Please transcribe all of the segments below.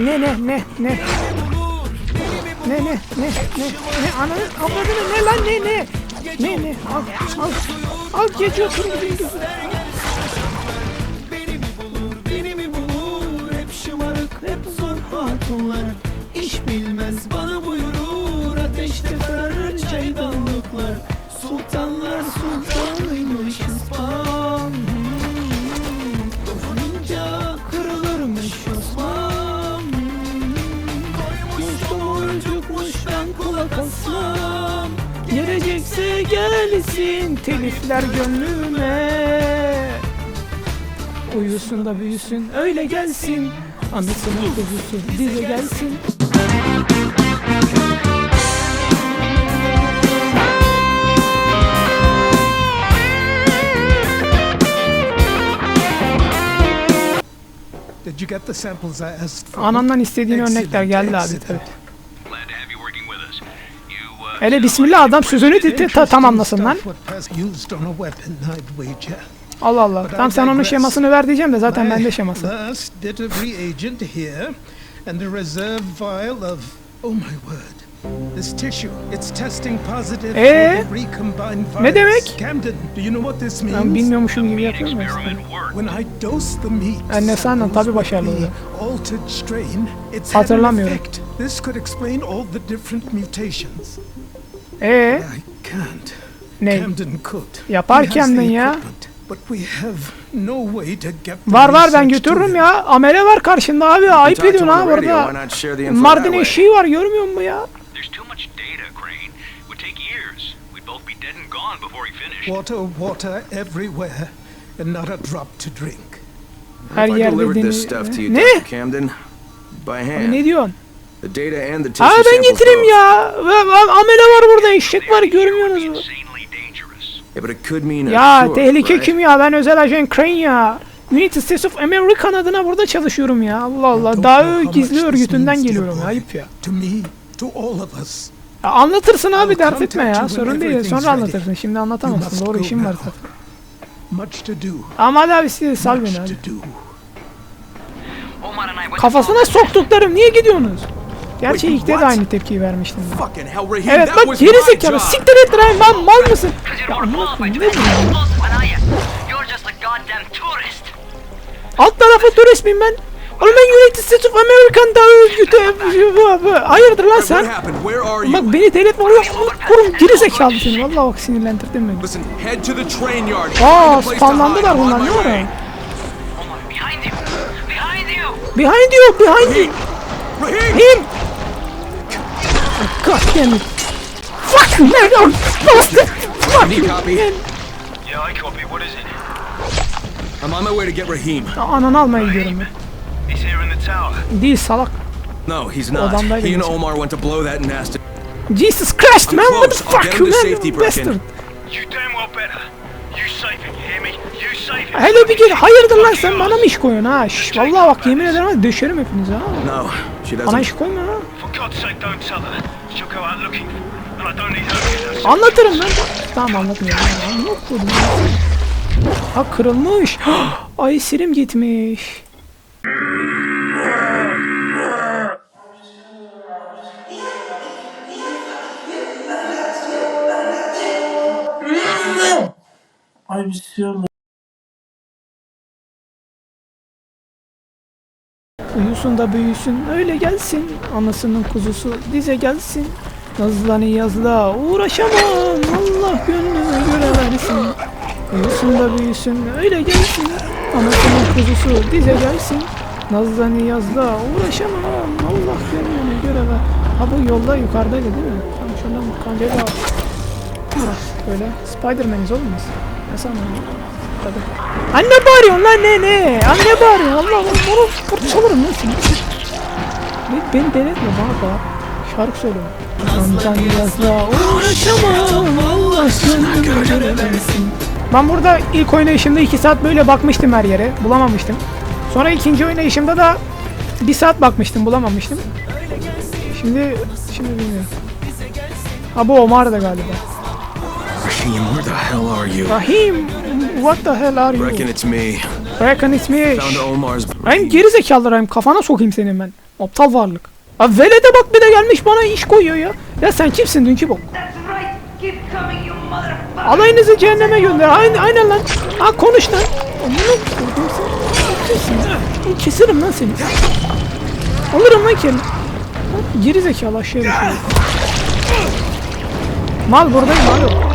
Ne ne ne ne? Ne ne ne ne? Ne ananı avradını ne lan ne ne? Ne ne? Al al al geç otur gidin bulur hep zor hatunlar. İş bilmez bana buyurur. Ateşte kararır çaydanlıklar. Sultanlar sultanıymış Osman Dokununca kırılırmış asmam Gelecekse gelsin telifler gönlüme. Uyusun da büyüsün öyle gelsin. Anasının kuzusu dize gelsin. Did you get the samples I asked for? Anandan istediğin örnekler geldi abi excellent. Hele bismillah adam sözünü ti- ta- tamamlasın lan. Allah Allah. Tamam sen onun şemasını ver diyeceğim de zaten bende şeması. And a reserve vial of. Oh my word. This tissue, it's testing positive Ee? for the recombined virus. Ne demek? Camden, do you know what this means? Ben bilmiyormuşum gibi yapıyorum. When I dose the meat, Annesi annem tabii başarılı the altered strain, it's an Hatırlamıyorum. This could explain all the different mutations. Ee I can't. ne? Camden could. Yapar He has Camden the ya. equipment, But we have no way to get the Var var ben götürürüm him. ya. Amele var karşında abi. Ayıp ediyorsun ha burada. not share the info that Mardin eşiği var görmüyor musun ya? Water, water everywhere, and not a drop to drink. Her If I yerde delivered deni... this stuff to you, Ne? Camden, by hand, ne diyorsun? The data and the tissue Aa ben getireyim ya. Amele var burada eşek var görmüyorsunuz mu? insanely dangerous. Yeah, but it could mean a Ya tehlike kim ya? Ben özel ajan Crane ya. United States of American adına burada çalışıyorum ya. Allah Allah. Daha gizli örgütünden geliyorum. Ayıp ya. Ya Anlatırsın abi dert etme ya. Sorun değil. Sonra anlatırsın. Şimdi anlatamazsın. Doğru işim var zaten. Ama hadi abi siz sal beni hadi. Kafasına soktuklarım niye gidiyorsunuz? Gerçi ilk de aynı tepkiyi vermiştim. ben. Evet bak geri zekalı siktir et Ryan lan mal mısın? Ya. Alt tarafı turist miyim ben? Oğlum ben United States of American'da Hayırdır lan sen? Bak beni delirtme oğlum kurum geri zekalı seni vallahi bak sinirlendirdin beni. Listen, head to the train yard. Aa Find a place to spamlandılar bunlar ne ara? Omar, behind you. Behind you. Behind God damn it. Fuck you man oh, bastard. Fuck you copy? man. Yeah, I copy. What is it? I'm on my way to get Raheem. Ananı almaya gidiyorum ben. He's here in the tower. Değil salak. No, he's not. He and. Omar went to blow that nest. Jesus Christ I'm man what the fuck get you him man bastard. You damn well better. You safe it, you hear me? You safe it. Hele bir gel hayırdır lan sen bana mı iş koyuyorsun ha? Şş, vallahi bak yemin ederim ha döşerim hepinizi ha. No, she Bana doesn't. iş koyma ha. For God's sake, don't tell her. She'll go out looking. And I don't need her. in her Anlatırım lan. Tamam anlatmıyorum. Anlat koydum. Ha kırılmış. Ay sirim gitmiş. Ay bir şey oldu. Uyusun da büyüsün öyle gelsin. Anasının kuzusu dize gelsin. Nazlanı yazla uğraşamam. Allah gönlüme göre versin. Uyusun da büyüsün öyle gelsin. Anasının kuzusu dize gelsin. Nazlanı yazla uğraşamam. Allah gönlüme göre ver. Ha bu yolda yukarıdaydı değil mi? Tamam şuradan kancayla al. Burası böyle. Spiderman'iz oğlum biz. Ne sandın? Hadi. Anne bağırıyorsun lan ne ne? Anne bağırıyorsun Allah Allah. Bunu fırçalarım lan seni. Beni, beni denetme bana bağır. Şarkı söyle. Amcan yazla uğraşamam. Allah gönlüme göre versin. Ben burada ilk oynayışımda 2 saat böyle bakmıştım her yere. Bulamamıştım. Sonra ikinci oynayışımda da 1 saat bakmıştım bulamamıştım. Şimdi şimdi bilmiyorum. Ha bu Omar da galiba. Raheem, where the hell are you? Rahim, what the hell are you? Reckon it's me. Reckon it's me. Found Omar's. Rahim geri zekalı Rahim kafana sokayım senin ben. Aptal varlık. Ha velede bak bir de gelmiş bana iş koyuyor ya. Ya sen kimsin dünkü bok? That's right. Keep coming, you motherfucker. Alayınızı cehenneme gönder. Aynen, aynen lan. Ha konuş lan. Oğlum Keserim lan seni. Alırım lan kendini. Geri zekalı aşağıya düşüyor. Mal buradayım mal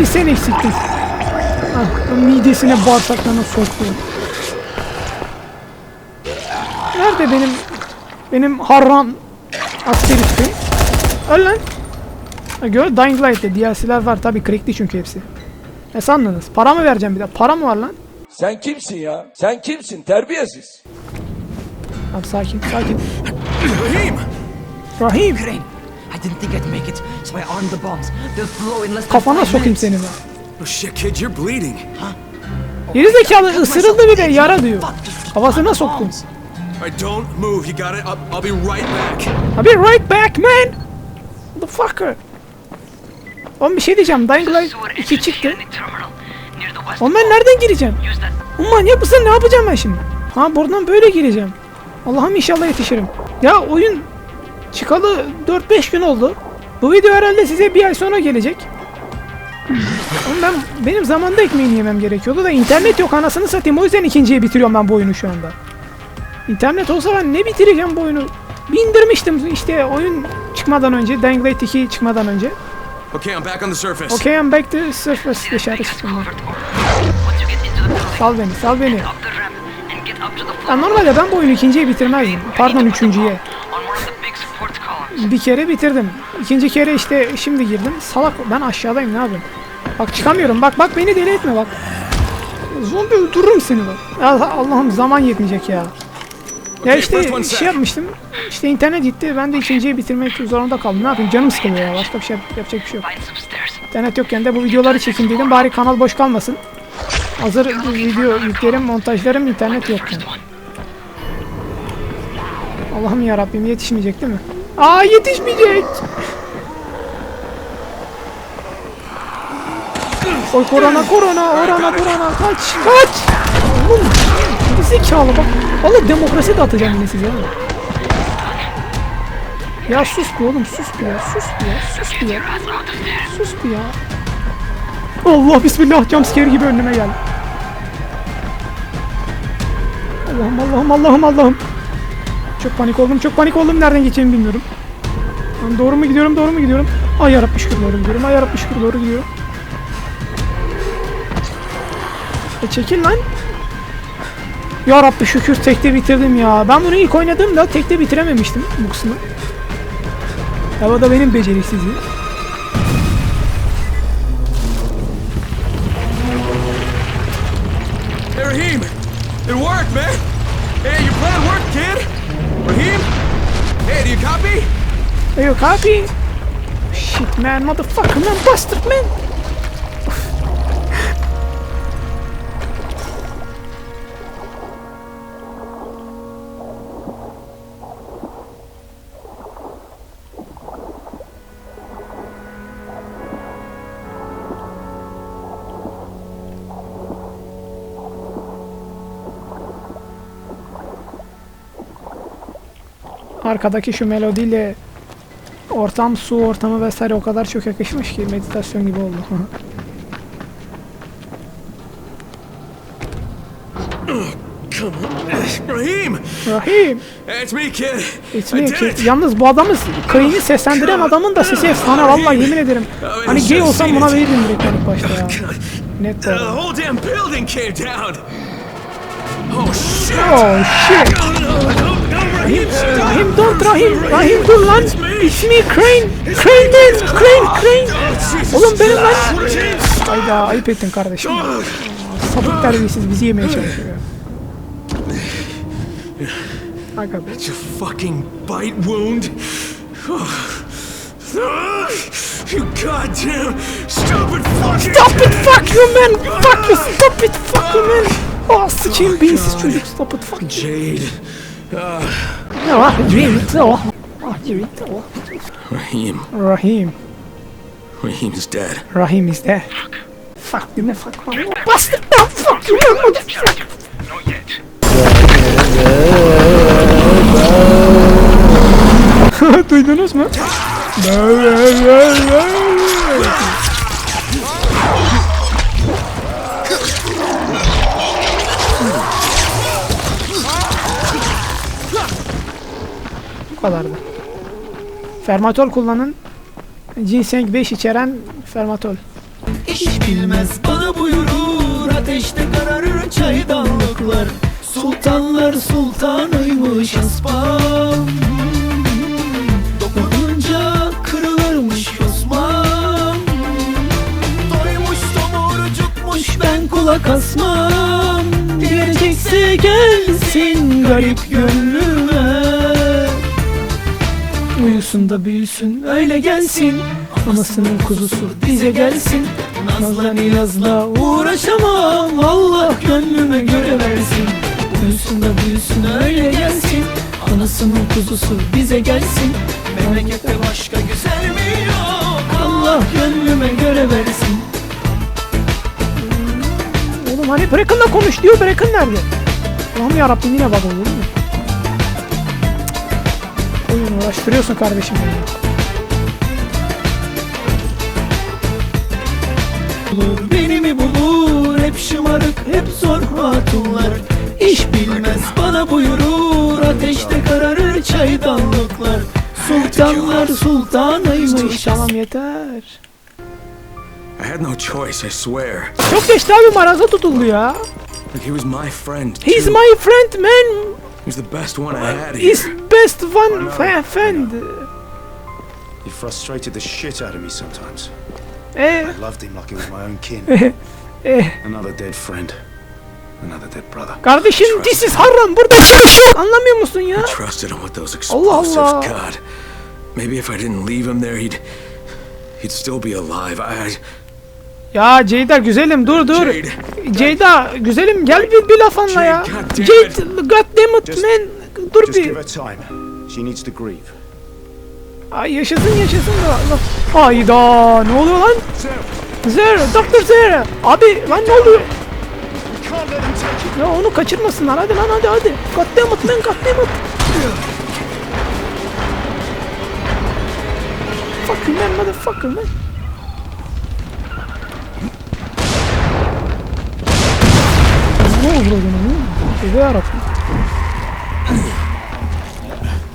bir sen eksiktin. Ah, midesine bağırsaklarına soktu. Nerede benim benim harran asker üstü? Öl lan. Gör Dying Light'te DLC'ler var tabi crackli çünkü hepsi. Ne sandınız? Para mı vereceğim bir de? Para mı var lan? Sen kimsin ya? Sen kimsin? Terbiyesiz. Abi sakin sakin. Rahim! Rahim Crane, I didn't think I'd make it, so I armed the bombs. They'll blow in less than kafana sokayım seni ben. Oh shit, kid, you're bleeding. Geri zekalı ısırıldı bir de yara diyor. Kafasına soktum. Alright, don't move. You got it? I'll, I'll be right back. I'll be right back man. Motherfucker. Oğlum bir şey diyeceğim. Dying Light 2 çıktı. Oğlum ben nereden gireceğim? Oğlum manyak mısın? Ne yapacağım ben şimdi? Ha buradan böyle gireceğim. Allah'ım inşallah yetişirim. Ya oyun çıkalı 4-5 gün oldu. Bu video herhalde size bir ay sonra gelecek. Ben benim zamanda ekmeğini yemem gerekiyordu da internet yok anasını satayım. O yüzden ikinciye bitiriyorum ben bu oyunu şu anda. İnternet olsa ben ne bitireceğim bu oyunu? Bindirmiştim işte oyun çıkmadan önce. Dying Light 2 çıkmadan önce. Okay, I'm back on the surface. Okay I'm back to surface dışarı çıktım ben. Sal beni sal beni. Ya normalde ben bu oyunu ikinciye bitirmezdim. Pardon üçüncüye. Bir kere bitirdim. İkinci kere işte şimdi girdim. Salak ben aşağıdayım ne yapayım? Bak çıkamıyorum bak bak beni deli etme bak. Zombi öldürürüm seni bak. Allah'ım zaman yetmeyecek ya. Ya işte şey yapmıştım. İşte internet gitti. Ben de ikinciyi bitirmek zorunda kaldım. Ne yapayım? Canım sıkılıyor ya. Başka bir şey yapacak bir şey yok. İnternet yokken de bu videoları çekin dedim. Bari kanal boş kalmasın. Hazır video yüklerim, montajlarım internet yokken. Allah'ım ya Rabbim yetişmeyecek değil mi? Aa yetişmeyecek. Oy korona korona orana burana kaç kaç. Oğlum zekalı bak. Valla demokrasi de atacağım yine size. Ya sus bir oğlum sus bir ya sus bir ya sus bir ya. Sus bir ya. Allah bismillah jumpscare gibi önüme geldi. Allah'ım Allah'ım Allah'ım Allah'ım. Çok panik oldum çok panik oldum nereden geçeceğimi bilmiyorum. Lan doğru mu gidiyorum doğru mu gidiyorum? Ay yarabbi şükür doğru gidiyorum ay yarabbi şükür doğru gidiyorum. E çekil lan. Ya Rabbi şükür tekte bitirdim ya. Ben bunu ilk oynadığımda tekte bitirememiştim bu kısmı. Ya o da benim beceriksizliğim. Hey! It worked, man! Hey, your plan worked, kid! Rahim? Hey, do you copy? Are you copy? Shit man, motherfucker man, bastard man. Arkadaki şu melodiyle ortam, su ortamı vesaire o kadar çok yakışmış ki meditasyon gibi oldu. Rahim! Rahim, it's me, kid! it's me kid. Yalnız bu adamı Kane'i seslendiren adamın da sesi efsane vallahi yemin ederim. Hani gay olsam buna verirdim direkt ilk başta ya. Net arada. whole damn building came down! Oh, shit! Oh shit. Rahim, Rahim don't Rahim. Rahim dur lan. It's me Crane. Crane man. Crane Crane. Oğlum benim lan. Hayda ayıp ettin kardeşim. Sapık terbiyesiz bizi yemeye çalışıyor. Aga be. It's a fucking bite wound. You goddamn stupid fucking. Stop it fuck you man. Fuck you stop it fuck you man. Ah sıçayım beyinsiz çocuk stop it fuck you. Jade. Ah Jimmy oh. Ah Jimmy oh. Rahim. Rahim. Raheem's dead. Rahim is there. Fuck you man fuck man. Bastard man fuck you man motherfucker. Not yet. Duydunuz mu? Bu kadardı. Fermatol kullanın. Ginseng 5 içeren fermatol. İş bilmez bana buyurur Ateşte kararır çaydanlıklar Sultanlar sultanıymış Aspam Dokununca kırılırmış Osman. Doymuş tomurcukmuş ben kulak asmam. Gelecekse gelsin garip gönlüme Uyusun da büyüsün öyle gelsin. Anasının kuzusu bize gelsin. Nazla niyazla uğraşamam Allah gönlüme göre versin. Uyusun da büyüsün öyle gelsin. Anasının kuzusu bize gelsin. Memlekette başka güzel mi yok? Allah gönlüme göre versin. Oğlum hani Bracken'la konuş diyor Bracken nerede? Allah'ım yarabbim yine baba olur mu? Oyun uğraştırıyorsun kardeşim beni. mi bulur hep şımarık hep zor hatunlar İş bilmez bana buyurur ateşte kararır çaydanlıklar Sultanlar sultanıymış Tamam yeter. I had no choice, I swear. Çok geçti abi maraza tutuldu ya. He was my friend. He's my friend man. Was the best one I had He's here. best one fa- friend. He frustrated the shit out of me sometimes. Eh, I loved him like he was my own kin. eh. Another dead friend. Another dead brother. Kardeşim this is haram. Burada çıkış yok. Anlamıyor musun ya? Trusted him with those Allah explosives. Allah. God. Maybe if I didn't leave him there, he'd he'd still be alive. I, I Ya Ceyda güzelim dur dur. Jade. Ceyda güzelim gel bir, bir laf anla ya. Jade, God damn Jade god damn it Just- man. Dur bir. She needs to grieve. Ay yaşasın yaşasın da. Hayda ne oluyor lan? Zer, Doktor Zer. Abi lan ne oluyor? Ya onu kaçırmasınlar hadi lan hadi hadi. God damn it man god damn it. Fuck you man motherfucker man. Ne oldu lan? Tövbe yarabbim.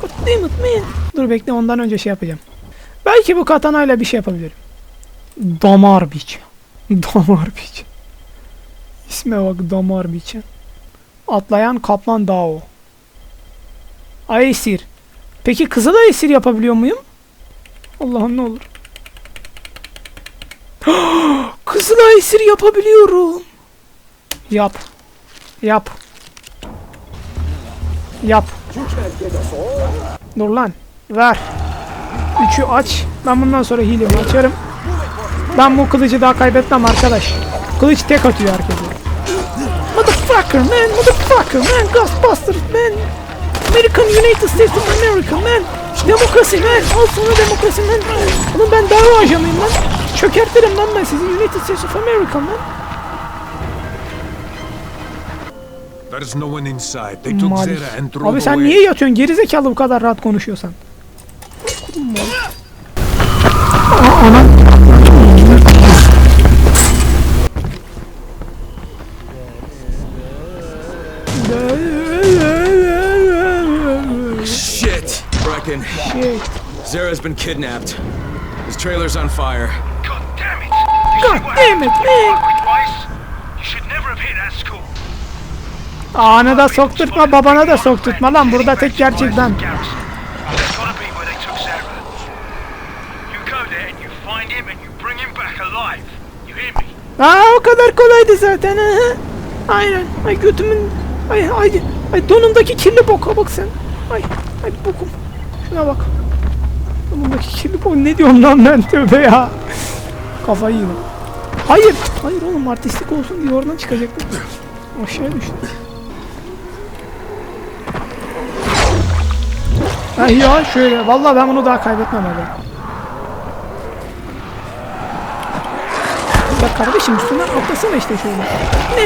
God damn it man. Dur bekle ondan önce şey yapacağım. Belki bu katanayla bir şey yapabilirim. Damar biç. Damar biç. İsme bak damar biçen. Atlayan kaplan dağı. Ay esir. Peki kızı da esir yapabiliyor muyum? Allah'ım ne olur. kızı da esir yapabiliyorum. Yap. Yap. Yap. Dur lan. Ver. Üçü aç. Ben bundan sonra hilemi açarım. Ben bu kılıcı daha kaybetmem arkadaş. Kılıç tek atıyor herkese. Motherfucker man, motherfucker man, Ghostbusters man. American United States of America man. Demokrasi man, al sana demokrasi man. Oğlum ben dava ajanıyım lan. Çökertirim lan ben sizi United States of America man. Maalesef. Zera and drove Abi sen away. niye yatıyorsun gerizekalı bu kadar rahat konuşuyorsan? Aa, Anam. shit. Brecken. Shit. Zara's been kidnapped. His trailer's on fire. God damn it! God damn it, man. twice? You should never have hit that school. Ana da sokturtma babana da sokturtma lan burada tek gerçek ben. That's gotta be where they took Sarah. You go there and you find him and you bring him back alive. You hear me? Aa o kadar kolaydı zaten. Aynen. Ay götümün ay ay ay donumdaki kirli boka bak sen. Ay ay bokum. Şuna bak. Donumdaki kirli bok ne diyorum lan ben tövbe ya. Kafayı yedim. Hayır. Hayır oğlum artistlik olsun diye oradan çıkacaktım. Aşağıya düştüm. Eh ya şöyle. Vallahi ben bunu daha kaybetmem abi. Bak kardeşim üstünden atlasana işte şöyle. Ne?